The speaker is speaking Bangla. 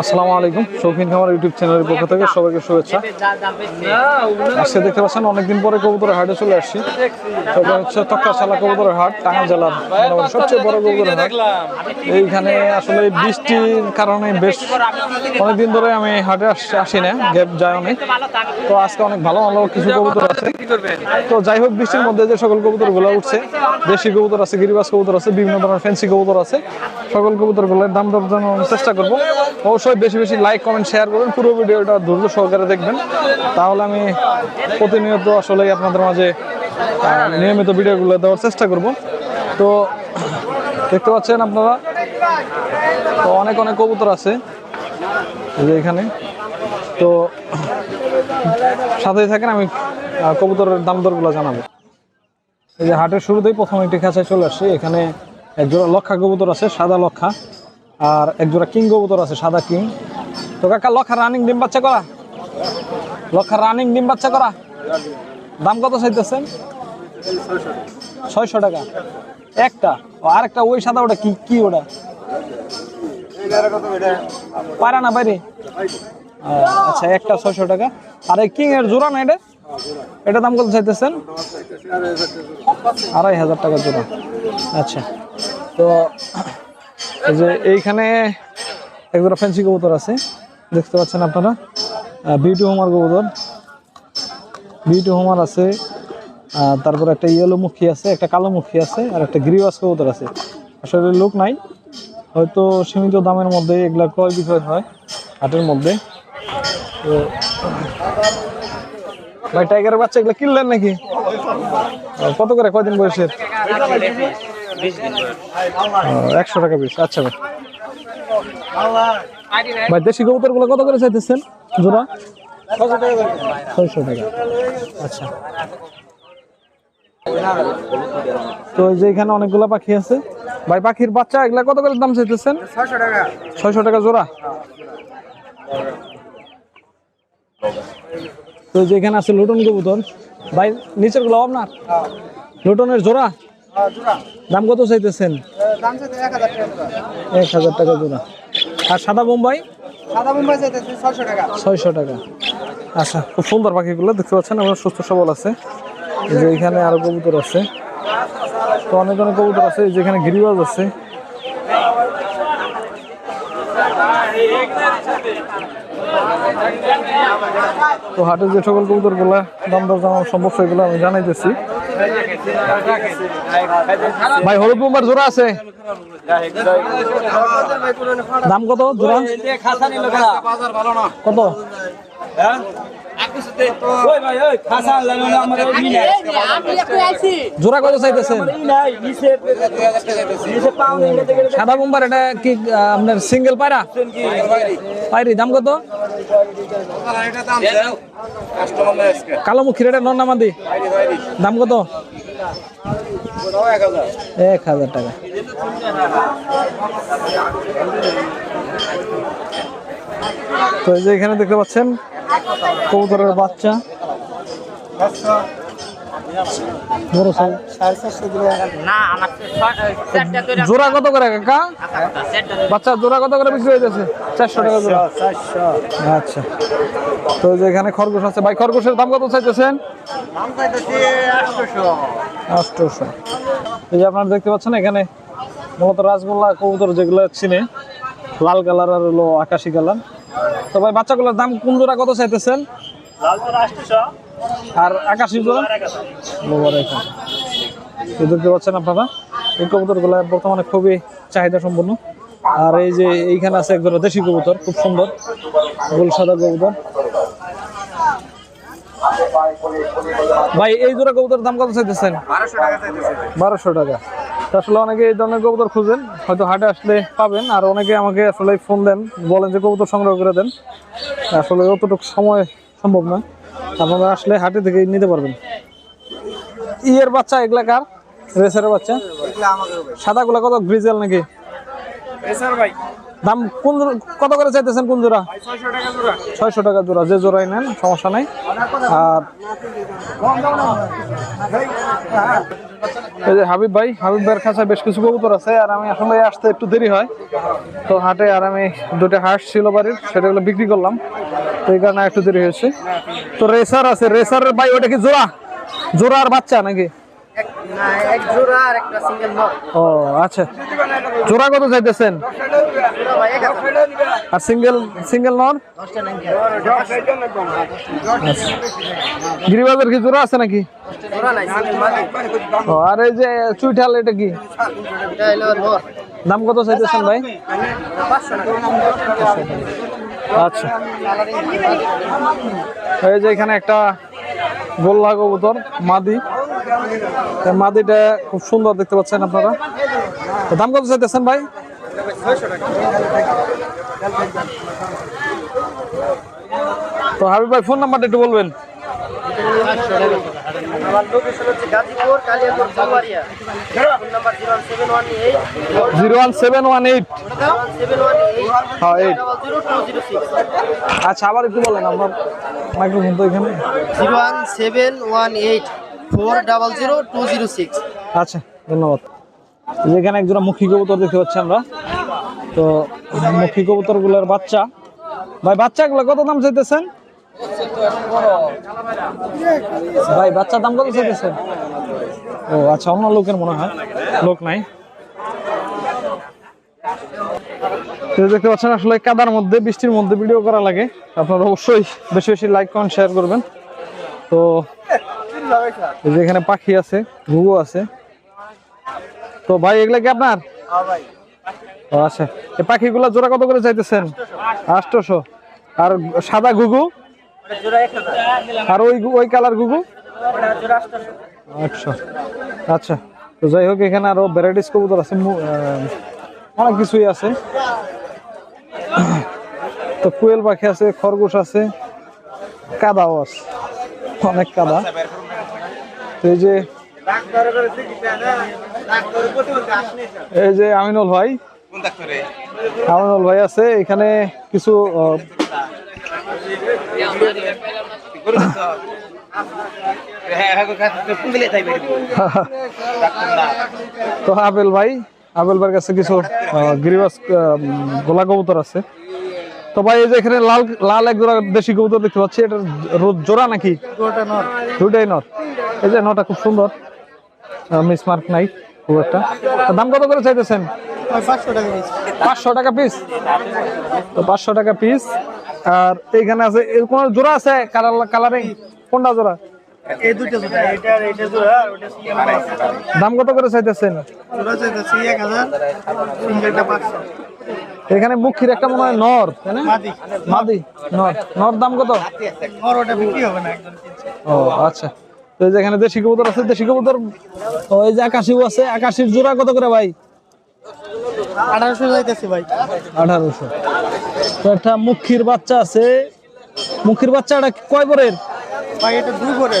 আসসালামু আলাইকুম। শৌখিন খামার ইউটিউব চ্যানেলের পক্ষ থেকে সবাইকে শুভেচ্ছা। আজকে দেখতে পাচ্ছেন অনেকদিন পরে কবুতরের হাটে চলে আসছি। তো হচ্ছে তক্কাশালা কবুতরের হাট, টাঙ্গাইল জেলার সবচেয়ে বড় কবুতরের হাট। এইখানে আসলে বৃষ্টির কারণে বেশ অনেকদিন ধরে আমি হাটে আসি না, গ্যাপ যায় অনেক তো আজকে অনেক ভালো ভালো কিছু কবুতর আছে। তো যাই হোক, বৃষ্টির মধ্যে যে সকল কবুতর কবুতরগুলো উঠছে, দেশি কবুতর আছে গিরিবাস কবুতর আছে, বিভিন্ন ধরনের ফ্যান্সি কবুতর আছে, সকল কবুতর কবুতরগুলোর দাম দর চেষ্টা করব। অবশ্যই বেশি বেশি লাইক কমেন্ট শেয়ার করবেন। পুরো ভিডিওটা ধৈর্য সহকারে দেখবেন। তাহলে আমি প্রতিনিয়ত আসলে আপনাদের মাঝে নিয়মিত ভিডিওগুলো দেওয়ার চেষ্টা করব। তো দেখতে পাচ্ছেন আপনারা, তো অনেক অনেক কবুতর আছে যে এখানে। তো সাথেই থাকেন, আমি কবুতরের দাম দরগুলো জানাব। এই যে হাটের শুরুতেই প্রথম একটি খাঁচায় চলে আসছি। এখানে এক জোড়া লক্ষা কবুতর আছে, সাদা লক্ষা। আর এক জোড়া কিং কবুতর আছে, সাদা কিং। তো কাকা লক্ষা রানিং ডিম বাচ্চা করা? লক্ষা রানিং ডিম বাচ্চা করা? দাম কত চাইতেছেন? ছয়শো টাকা। একটা? ও, আরেকটা, ওই সাদা ওটা কি? কি ওটা? পারা না বাইরে? আচ্ছা একটা ছয়শো টাকা। আর এই কিং এর জোড়া না এটা? এটা দাম কত চাইতেছেন? আড়াই হাজার টাকা জোড়া। আচ্ছা। তো এই যে এইখানে একজোড়া ফ্যান্সি কবুতর আছে, দেখতে পাচ্ছেন আপনারা? বিউটি হোমার কবুতর। বিউটি হোমার আছে তারপর একটা ইয়েলো মুখী আছে, একটা কালো মুখী আছে, আর একটা গ্রিওয়াস কবুতর আছে। আসলে লোক নাই, হয়তো সীমিত দামের মধ্যে এগুলা ক্রয় বিক্রয় হয়, হাটের মধ্যে। তো, ভাই টাইগারের বাচ্চা এগুলো কিনলেন নাকি? কত করে? কয়দিন বয়সের? একশো টাকা পিস আচ্ছা ভাই। ভাই দেশি কবুতরগুলো কত করে চাইতেছেন? জোড়া? ছয়শো টাকা। আচ্ছা। তো এই যে এখানে অনেকগুলো পাখি আছে। ভাই পাখির বাচ্চা এগুলা কত করে দাম চাইতেছেন? ছয়শো টাকা। জোড়া। তো এই যে এখানে আছে লুটন কবুতর। ভাই নিচেরগুলো আপনার লুটনের জোড়া? দাম কত চাইতেছেন? এক হাজার টাকা জোড়া। আর সাদা বোম্বাই? ছয়শো টাকা। আচ্ছা খুব সুন্দর পাখিগুলো দেখতে পাচ্ছেন আমার সুস্থ সবল আছে। যে এখানে আরও কবুতর আছে। তো অনেক অনেক কবুতর আছে এই যে এখানে গিরিবাজ আছে। তো হাটের যে সকল কবুতরগুলা দাম দর জানানো সম্ভব সেগুলো আমি জানাইতেছি। ভাই হলুদ বোম্বার জোড়া আছে। দাম কত? জোড়া? কত? জোড়া কত চাইতেছেন? সাদা বোম্বার এটা কি আপনার সিঙ্গেল পায়রা? পায়রি দাম কত? কালো মুখির এটা নন্নামাদি দাম কত? এক হাজার টাকা। তো এই যে এখানে দেখতে পাচ্ছেন কবুতরের বাচ্চা। জোড়া কত করে কাকা? বাচ্চা জোড়া কত করে বিক্রি হইতেছে? চারশো টাকা জোড়া। আচ্ছা। তো যে এখানে খরগোশ আছে। ভাই খরগোশের দাম কত চাইতেছেন? আটশোশো এই যে আপনারা দেখতে পাচ্ছেন এখানে মূলত রাজগোল্লা কবুতর যেগুলো চিনে লাল কালার আর হলো আকাশি কালার। তো ভাই বাচ্চাগুলোর দাম কোন জোড়া কত চাইতেছেন? আর আকাশি জোড়া দেখতে পাচ্ছেন আপনারা? এই কবুতরগুলো বর্তমানে খুবই চাহিদা সম্পন্ন। আর এই যে এইখানে আছে একজোড়া দেশি কবুতর খুব সুন্দর। গোল সাদা কবুতর। ভাই এই জোড়া কবুতরের দাম কত চাইতেছেন? বারোশো টাকা। আসলে অনেকে এই ধরনের কবুতর খুঁজেন হয়তো হাটে আসলে পাবেন আর অনেকে আমাকে আসলে ফোন দেন বলেন যে কবুতর সংগ্রহ করে দেন। আসলে অতটুকু সময় সম্ভব না। আপনারা আসলে হাটে থেকে নিতে পারবেন। ইয়ের বাচ্চা এগুলা কার? রেসারের বাচ্চা? সাদাগুলা কত? গ্রিজেল নাকি? দাম কোন কত করে চাইতেছেন কোন জোড়া? ছয়শো টাকা জোড়া। যে জোড়াই নেন সমস্যা নাই। আর এই যে হাবিব ভাই হাবিব ভাইয়ের কাছে বেশ কিছু কবুতর আছে আর আমি আসলে আসতে একটু দেরি হয়। তো হাটে আর আমি দুটো হাঁস ছিল বাড়ির সেটাগুলো বিক্রি করলাম। তো এই কারণে একটু দেরি হয়েছে। তো রেসার আছে রেসার ভাই ওটা কি জোড়া? জোড়া আর বাচ্চা নাকি ও আচ্ছা। জোড়া কত চাইতেছেন জোড়া ভাই এক হাজার আর সিঙ্গেল সিঙ্গেল নর গিরিবাজার কি জোড়া আছে নাকি? আর এই যে চুইঠাল, এটা কি? দাম কত চাইতেছেন ভাই? আচ্ছা। এই যে এখানে একটা গোল্লা কবুতর, মাদি। মাদিটা খুব সুন্দর দেখতে পাচ্ছেন আপনারা। দাম কত চাইতেছেন ভাই? তো হাবিব ভাই ফোন নাম্বারটা একটু বলবেন। আমার zero one seven one eight. হ্যাঁ আচ্ছা আবার একটু বলেন আপনার মাইক্রোফোন তো এখানে। Zero one seven one eight four double zero two zero six. আচ্ছা ধন্যবাদ। এখানে একজোড়া মুখী কবুতর দেখতে পাচ্ছি আমরা। তো মুখী কবুতরগুলোর বাচ্চা। ভাই, বাচ্চাগুলো কত দাম চাইতেছেন? ভাই, বাচ্চার দাম কত চাইতেছেন? ও আচ্ছা অন্য লোকের মনে হয়। লোক নাই। দেখতে পাচ্ছেন, আসলে কাদার মধ্যে, বৃষ্টির মধ্যে ভিডিও করা লাগে। আপনারা অবশ্যই বেশি বেশি লাইক কমেন্ট শেয়ার করবেন। তো এখানে পাখি আছে, ঘুঘু আছে। তো ভাই, এগুলা কি আপনার? ও আচ্ছা এই পাখিগুলো জোড়া কত করে চাইতেছেন? আটশোশো আর সাদা ঘুঘু? আর ওই ওই কালার ঘুঘু? আচ্ছা আচ্ছা তো যাই হোক, এখানে আরও ভ্যারাইটিস কবুতর আছে অনেক কিছুই আছে। তো কুয়েল পাখি আছে, খরগোশ আছে কাদাও আছে। অনেক কাদা। এই যে এই যে আমিনুল ভাই ভাই আছে, এখানে কিছু তো আবেল ভাই, আবেল ভাইয়ের কাছে কিছু গোলা কবুতর আছে। তো ভাই, এই যে এখানে লাল লাল এক জোড়া দেশি কবুতর দেখতে পাচ্ছি, এটা রো- জোড়া নাকি? দুটাই নর। এই যে নটা খুব সুন্দর মিস মার্ক নাই খুব একটা। দাম কত করে চাইতেছেন? পাঁচশো টাকা পিস তো পাঁচশো টাকা পিস আর এইখানে আছে কোন জোড়া আছে? কালার কালারিং কোনটা জোড়া? দাম কত করে চাইতেছেন? এখানে মুখির একটা মনে হয় নর মাদি। নর। নর দাম কত? ও আচ্ছা। তো এই যে এখানে দেশি কবুতর আছে দেশি কবুতর ও এই যে আকাশিও আছে আকাশির জোড়া কত করে ভাই? আঠারোশো যাইতেছি ভাই। আঠারোশো। তো একটা মুখির বাচ্চা আছে। মুখির বাচ্চাটা কয় বরের? ভাই এটা দুই করে